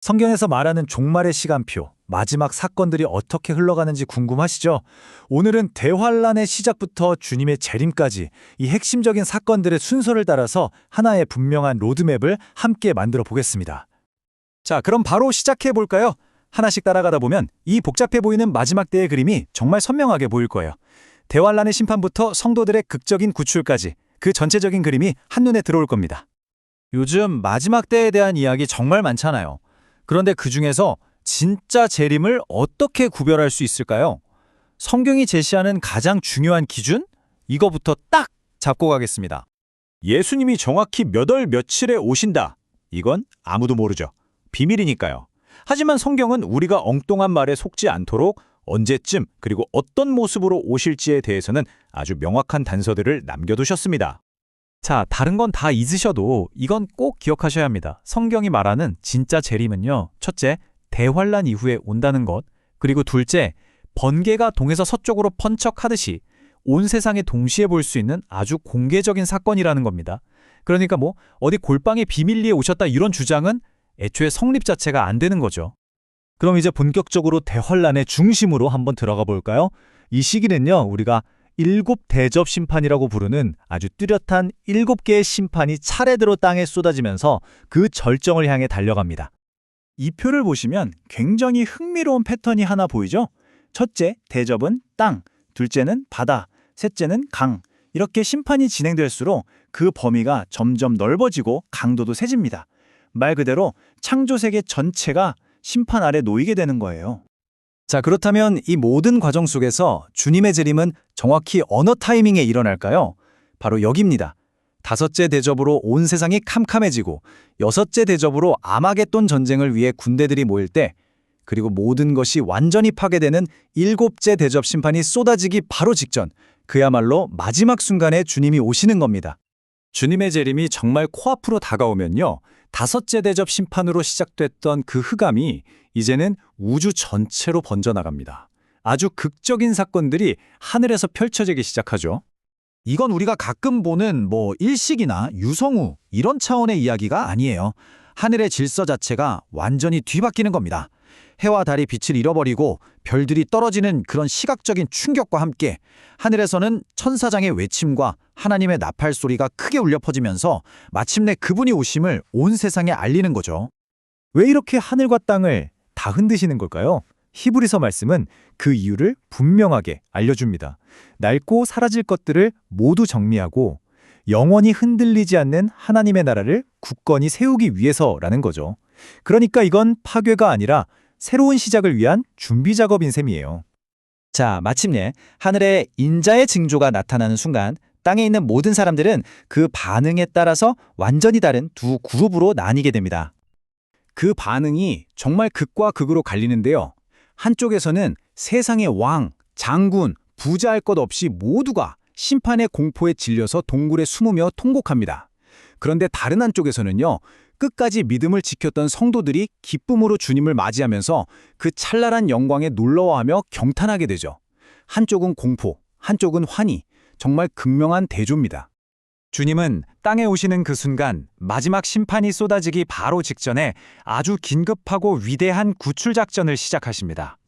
성경에서 말하는 종말의 시간표, 마지막 사건들이 어떻게 흘러가는지 궁금하시죠? 오늘은 대환란의 시작부터 주님의 재림까지 이 핵심적인 사건들의 순서를 따라서 하나의 분명한 로드맵을 함께 만들어 보겠습니다. 자, 그럼 바로 시작해 볼까요? 하나씩 따라가다 보면 이 복잡해 보이는 마지막 때의 그림이 정말 선명하게 보일 거예요. 대환란의 심판부터 성도들의 극적인 구출까지 그 전체적인 그림이 한눈에 들어올 겁니다. 요즘 마지막 때에 대한 이야기 정말 많잖아요. 그런데 그 중에서 진짜 재림을 어떻게 구별할 수 있을까요? 성경이 제시하는 가장 중요한 기준? 이거부터 딱 잡고 가겠습니다. 예수님이 정확히 몇 월 며칠에 오신다. 이건 아무도 모르죠. 비밀이니까요. 하지만 성경은 우리가 엉뚱한 말에 속지 않도록 언제쯤 그리고 어떤 모습으로 오실지에 대해서는 아주 명확한 단서들을 남겨두셨습니다. 자, 다른 건 다 잊으셔도 이건 꼭 기억하셔야 합니다. 성경이 말하는 진짜 재림은요. 첫째, 대환란 이후에 온다는 것. 그리고 둘째, 번개가 동에서 서쪽으로 펀척하듯이 온 세상에 동시에 볼 수 있는 아주 공개적인 사건이라는 겁니다. 그러니까 뭐 어디 골방에 비밀리에 오셨다 이런 주장은 애초에 성립 자체가 안 되는 거죠. 그럼 이제 본격적으로 대환란의 중심으로 한번 들어가 볼까요? 이 시기는요, 우리가 일곱 대접 심판이라고 부르는 아주 뚜렷한 일곱 개의 심판이 차례대로 땅에 쏟아지면서 그 절정을 향해 달려갑니다. 이 표를 보시면 굉장히 흥미로운 패턴이 하나 보이죠? 첫째, 대접은 땅, 둘째는 바다, 셋째는 강. 이렇게 심판이 진행될수록 그 범위가 점점 넓어지고 강도도 세집니다. 말 그대로 창조 세계 전체가 심판 아래 놓이게 되는 거예요. 자, 그렇다면 이 모든 과정 속에서 주님의 재림은 정확히 어느 타이밍에 일어날까요? 바로 여기입니다. 다섯째 대접으로 온 세상이 캄캄해지고 여섯째 대접으로 아마겟돈 전쟁을 위해 군대들이 모일 때 그리고 모든 것이 완전히 파괴되는 일곱째 대접 심판이 쏟아지기 바로 직전 그야말로 마지막 순간에 주님이 오시는 겁니다. 주님의 재림이 정말 코앞으로 다가오면요. 다섯째 대접 심판으로 시작됐던 그 흑암이 이제는 우주 전체로 번져나갑니다. 아주 극적인 사건들이 하늘에서 펼쳐지기 시작하죠. 이건 우리가 가끔 보는 뭐 일식이나 유성우 이런 차원의 이야기가 아니에요. 하늘의 질서 자체가 완전히 뒤바뀌는 겁니다. 해와 달이 빛을 잃어버리고 별들이 떨어지는 그런 시각적인 충격과 함께 하늘에서는 천사장의 외침과 하나님의 나팔 소리가 크게 울려 퍼지면서 마침내 그분이 오심을 온 세상에 알리는 거죠. 왜 이렇게 하늘과 땅을 다 흔드시는 걸까요? 히브리서 말씀은 그 이유를 분명하게 알려줍니다. 낡고 사라질 것들을 모두 정리하고 영원히 흔들리지 않는 하나님의 나라를 굳건히 세우기 위해서라는 거죠. 그러니까 이건 파괴가 아니라 새로운 시작을 위한 준비 작업인 셈이에요. 자, 마침내 하늘에 인자의 징조가 나타나는 순간 땅에 있는 모든 사람들은 그 반응에 따라서 완전히 다른 두 그룹으로 나뉘게 됩니다. 그 반응이 정말 극과 극으로 갈리는데요. 한쪽에서는 세상의 왕, 장군, 부자 할 것 없이 모두가 심판의 공포에 질려서 동굴에 숨으며 통곡합니다. 그런데 다른 한쪽에서는요. 끝까지 믿음을 지켰던 성도들이 기쁨으로 주님을 맞이하면서 그 찬란한 영광에 놀라워하며 경탄하게 되죠. 한쪽은 공포, 한쪽은 환희, 정말 극명한 대조입니다. 주님은 땅에 오시는 그 순간 마지막 심판이 쏟아지기 바로 직전에 아주 긴급하고 위대한 구출 작전을 시작하십니다.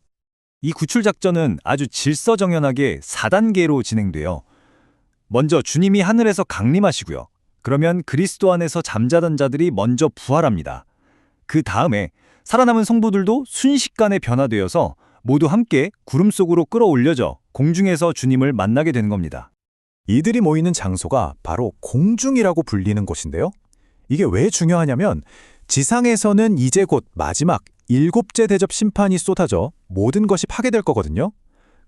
이 구출 작전은 아주 질서정연하게 4단계로 진행돼요. 먼저 주님이 하늘에서 강림하시고요. 그러면 그리스도 안에서 잠자던 자들이 먼저 부활합니다. 그 다음에 살아남은 성도들도 순식간에 변화되어서 모두 함께 구름 속으로 끌어올려져 공중에서 주님을 만나게 되는 겁니다. 이들이 모이는 장소가 바로 공중이라고 불리는 곳인데요. 이게 왜 중요하냐면 지상에서는 이제 곧 마지막 일곱째 대접 심판이 쏟아져 모든 것이 파괴될 거거든요.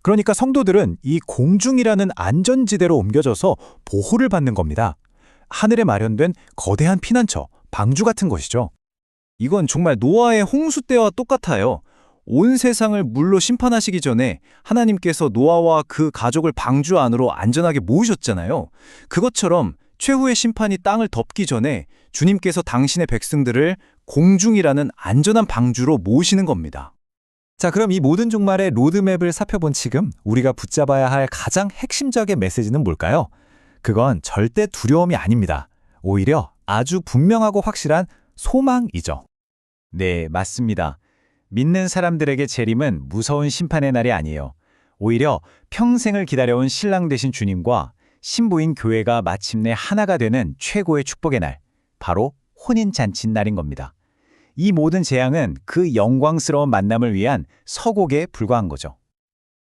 그러니까 성도들은 이 공중이라는 안전지대로 옮겨져서 보호를 받는 겁니다. 하늘에 마련된 거대한 피난처, 방주 같은 것이죠. 이건 정말 노아의 홍수 때와 똑같아요. 온 세상을 물로 심판하시기 전에 하나님께서 노아와 그 가족을 방주 안으로 안전하게 모으셨잖아요. 그것처럼 최후의 심판이 땅을 덮기 전에 주님께서 당신의 백성들을 공중이라는 안전한 방주로 모으시는 겁니다. 자, 그럼 이 모든 종말의 로드맵을 살펴본 지금 우리가 붙잡아야 할 가장 핵심적인 메시지는 뭘까요? 그건 절대 두려움이 아닙니다. 오히려 아주 분명하고 확실한 소망이죠. 네, 맞습니다. 믿는 사람들에게 재림은 무서운 심판의 날이 아니에요. 오히려 평생을 기다려온 신랑 되신 주님과 신부인 교회가 마침내 하나가 되는 최고의 축복의 날, 바로 혼인 잔치 날인 겁니다. 이 모든 재앙은 그 영광스러운 만남을 위한 서곡에 불과한 거죠.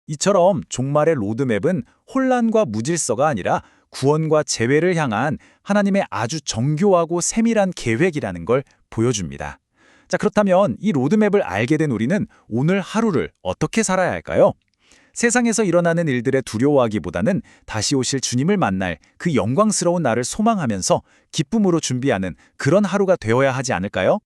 이처럼 종말의 로드맵은 혼란과 무질서가 아니라 구원과 재회를 향한 하나님의 아주 정교하고 세밀한 계획이라는 걸 보여줍니다. 자, 그렇다면 이 로드맵을 알게 된 우리는 오늘 하루를 어떻게 살아야 할까요? 세상에서 일어나는 일들에 두려워하기보다는 다시 오실 주님을 만날 그 영광스러운 날을 소망하면서 기쁨으로 준비하는 그런 하루가 되어야 하지 않을까요?